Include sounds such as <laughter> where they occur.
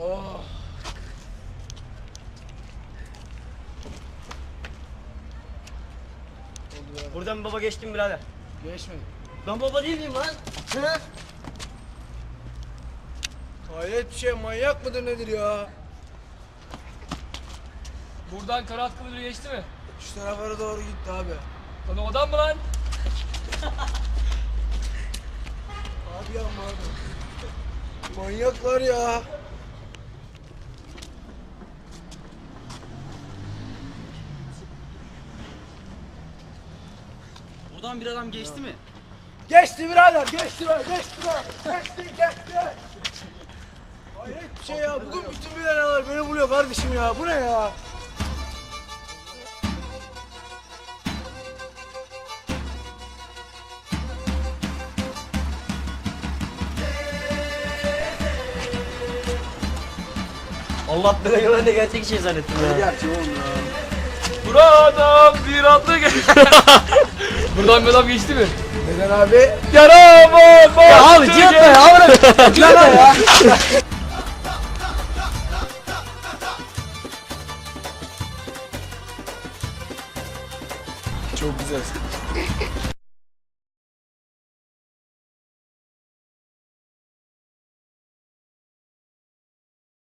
Oh. Ya. Buradan baba geçtim birader. Geçmedi. Ben baba değil miyim lan? He? Hayret bir şey manyak mıdır nedir ya? Buradan Karat Kılıcı geçti mi? Şu tarafa doğru gitti abi. Lan o adam mı lan? Abi yapma abi. Manyaklar ya. Buradan bir adam geçti mi? Geçti birader, geçti be, geçti be. Geçti, geçti. Hayret bir şey ya. Bugün bütün biraderler beni buluyor kardeşim ya. Bu ne ya? Allah belanı ben de gerçek şey zannettim ya. Gerçi oğlum ya. Buradan bir atlı geçti. <laughs> Buradan bir adam geçti mi? Neden abi? Yaramaz Ya abi cihat be ya. Lan <laughs> ya. Çok güzel.